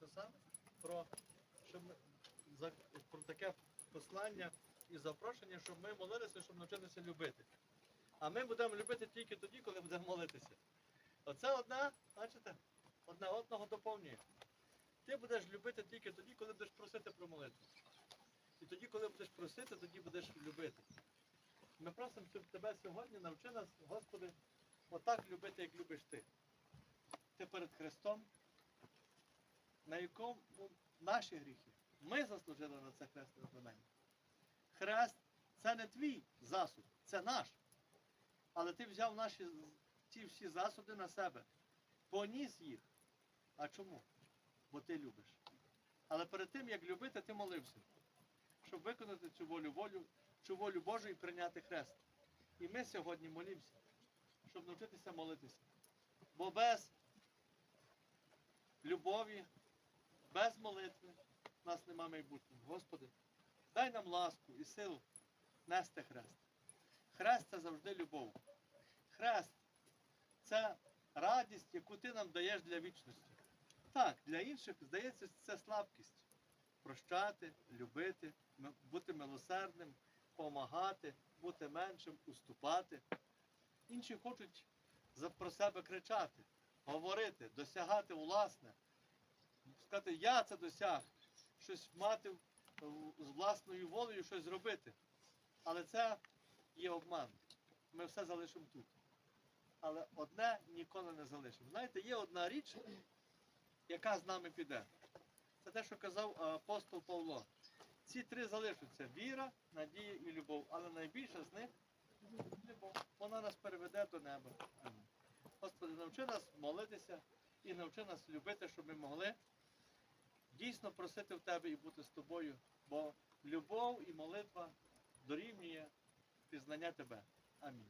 саме про, щоб про таке послання і запрошення, щоб ми молилися, щоб навчитися любити. А ми будемо любити тільки тоді, коли будемо молитися. Оце одна, бачите, одна одного доповнює. Ти будеш любити тільки тоді, коли будеш просити про молитву. І тоді, коли будеш просити, тоді будеш любити. Ми просимо, щоб тебе сьогодні навчи нас, Господи, отак любити, як любиш ти. Ти перед Христом, на якому наші гріхи. Ми заслужили на це хресне знамення. Хрест це не твій засуд, це наш. Але ти взяв наші ті всі засуди на себе, поніс їх. А чому? Бо ти любиш. Але перед тим, як любити, ти молився, щоб виконати цю волю, волю, цю волю Божу і прийняти хрест. І ми сьогодні молімося, щоб навчитися молитися. Бо без любові, без молитви в нас нема майбутнього. Господи, дай нам ласку і силу нести хрест. Хрест це завжди любов. Хрест це радість, яку ти нам даєш для вічності. Так, для інших, здається, це слабкість. Прощати, любити, бути милосердним, допомагати, бути меншим, уступати. Інші хочуть про себе кричати, говорити, досягати власне. Сказати, я це досяг, щось мати з власною волею, щось зробити. Але це є обман. Ми все залишимо тут. Але одне ніколи не залишимо. Знаєте, є одна річ, яка з нами піде. Це те, що казав е, апостол Павло. Ці три залишаться віра, надія і любов. Але найбільше з них любов. Вона нас переведе до неба. Господи, навчи нас молитися і навчи нас любити, щоб ми могли дійсно просити в Тебе і бути з тобою. Бо любов і молитва дорівнює пізнання Тебе. Амінь.